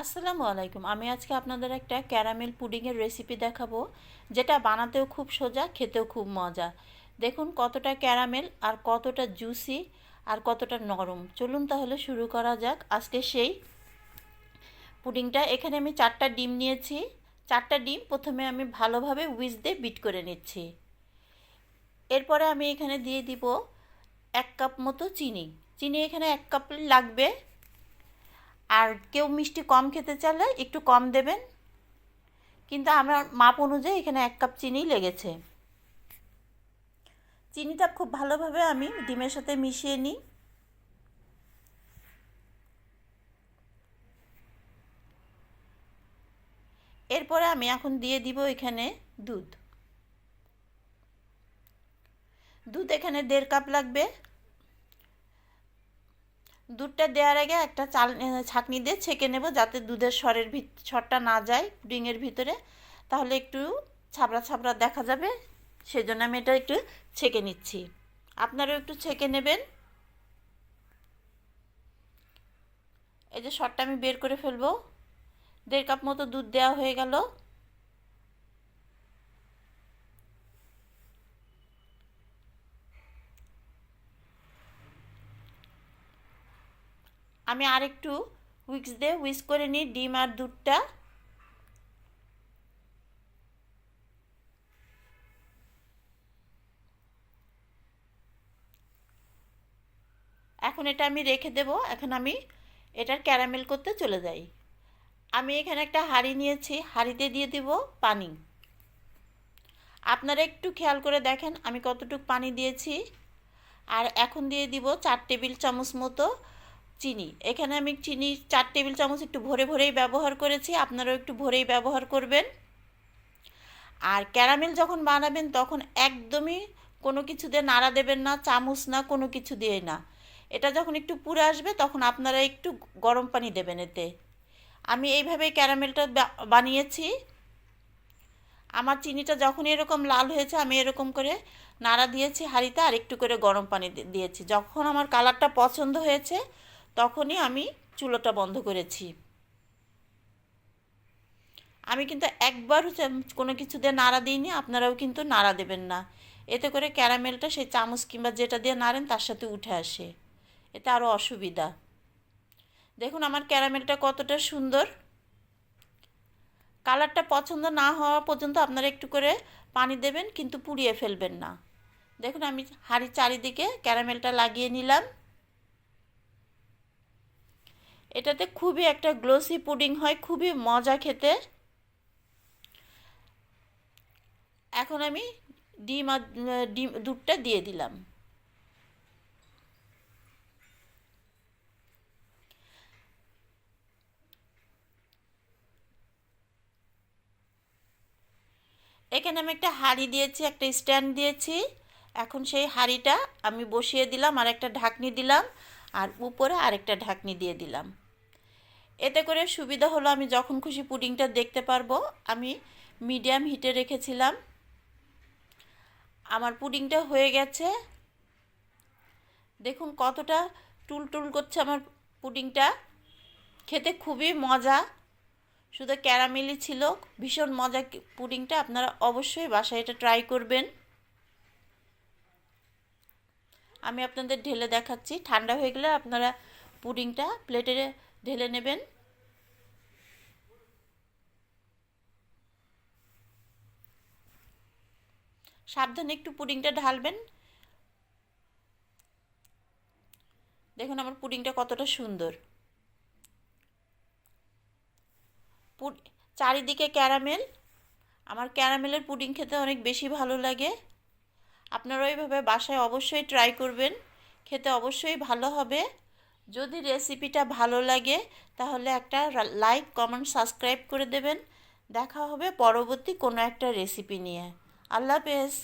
আসসালামু আলাইকুম। আমি আজকে আপনাদের একটা ক্যারামেল পুডিংয়ের রেসিপি দেখাবো, যেটা বানাতেও খুব সোজা, খেতেও খুব মজা। দেখুন কতটা ক্যারামেল আর কতটা জুসি আর কতটা নরম। চলুন তাহলে শুরু করা যাক। আজকে সেই পুডিংটা, এখানে আমি চারটা ডিম নিয়েছি। চারটা ডিম প্রথমে আমি ভালোভাবে উইজ দিয়ে বিট করে নিচ্ছি। এরপরে আমি এখানে দিয়ে দিব এক কাপ মতো চিনি। চিনি এখানে এক কাপ লাগবে। আর কেউ মিষ্টি কম খেতে চাইলে একটু কম দেবেন। কিন্তু আমার মাপ অনুযায়ী এখানে এক কাপ চিনি লেগেছে। চিনিটা খুব ভালোভাবে আমি ডিমের সাথে মিশিয়ে নিই। এরপরে আমি এখন দিয়ে দিব এখানে দুধ। দুধ এখানে দেড় কাপ লাগবে। দুধটা দেওয়ার আগে একটা চাল ছাঁকনি দিয়ে ছেঁকে নেব যাতে দুধের স্বরের ভিত স্বরটা না যায় পুডিংয়ের ভিতরে। তাহলে একটু ছাবড়া ছাবড়া দেখা যাবে সেই জন্য আমি এটা একটু ছেঁকে নিচ্ছি। আপনারাও একটু ছেঁকে নেবেন। এই যে শরটা আমি বের করে ফেলব। দেড় কাপ মতো দুধ দেওয়া হয়ে গেল। আমি আরেকটু উইক্স দিয়ে উইক্স করে নিই ডিম আর দুধটা। এখন এটা আমি রেখে দেব, এখন আমি এটার ক্যারামেল করতে চলে যাই। আমি এখানে একটা হাঁড়ি নিয়েছি, হাঁড়িতে দিয়ে দিব পানি। আপনারা একটু খেয়াল করে দেখেন, আমি কতটুকু পানি দিয়েছি। আর এখন দিয়ে দিব চার টেবিল চামচ মতো চিনি। এখানে আমি চিনি চার টেবিল চামচ একটু ভরে ভরেই ব্যবহার করেছি, আপনারাও একটু ভরেই ব্যবহার করবেন। আর ক্যারামেল যখন বানাবেন তখন একদমই কোনো কিছু দিয়ে নাড়া দেবেন না, চামচ না, কোনো কিছু দিয়ে না। এটা যখন একটু পুড়ে আসবে তখন আপনারা একটু গরম পানি দেবেন এতে। আমি এইভাবে ক্যারামেলটা বানিয়েছি। আমার চিনিটা যখন এরকম লাল হয়েছে আমি এরকম করে নাড়া দিয়েছি হাঁড়িতে আর একটু করে গরম পানি দিয়েছি। যখন আমার কালারটা পছন্দ হয়েছে তখনই আমি চুলোটা বন্ধ করেছি। আমি কিন্তু একবার কোনো কিছু দিয়ে নাড়া দিইনি, আপনারাও কিন্তু নাড়া দেবেন না। এতে করে ক্যারামেলটা সেই চামচ কিংবা যেটা দিয়ে নাড়েন তার সাথে উঠে আসে। এতে আরও অসুবিধা। দেখুন আমার ক্যারামেলটা কতটা সুন্দর। কালারটা পছন্দ না হওয়া পর্যন্ত আপনারা একটু করে পানি দেবেন, কিন্তু পুড়িয়ে ফেলবেন না। দেখুন আমি হাঁড়ির চারিদিকে ক্যারামেলটা লাগিয়ে নিলাম। এটাতে খুবই একটা গ্লোসি পুডিং হয়, খুবই মজা খেতে। এখন আমি ডিম আর, ডিম, দুধটা দিয়ে দিলাম। এখানে আমি একটা হাঁড়ি দিয়েছি, একটা স্ট্যান্ড দিয়েছি। এখন সেই হাঁড়িটা আমি বসিয়ে দিলাম, আর একটা ঢাকনি দিলাম, আর উপরে আরেকটা ঢাকনি দিয়ে দিলাম। এতে করে সুবিধা হলো আমি যখন খুশি পুডিংটা দেখতে পারব। আমি মিডিয়াম হিটে রেখেছিলাম। আমার পুডিংটা হয়ে গেছে। দেখুন কতটা টুল টুল করছে আমার পুডিংটা। খেতে খুবই মজা। শুধু ক্যারামেলি ছিল। ভীষণ মজা পুডিংটা। আপনারা অবশ্যই বাসায় এটা ট্রাই করবেন। আমি আপনাদের ঢেলে দেখাচ্ছি। ঠান্ডা হয়ে গেলে আপনারা পুডিংটা প্লেটে ঢেলে নেবেন। সাবধানে একটু পুডিংটা ঢালবেন। দেখুন আমার পুডিংটা কতটা সুন্দর। চারিদিকে ক্যারামেল। আমার ক্যারামেলের পুডিং খেতে অনেক বেশি ভালো লাগে। আপনারা ওইভাবে বাসায় অবশ্যই ট্রাই করবেন। খেতে অবশ্যই ভালো হবে। যদি রেসিপিটা ভালো লাগে, তাহলে একটা লাইক কমেন্ট সাবস্ক্রাইব করে দেবেন। দেখা হবে পরবর্তী কোনো একটা রেসিপি নিয়ে। আল্লাহ হাফেজ।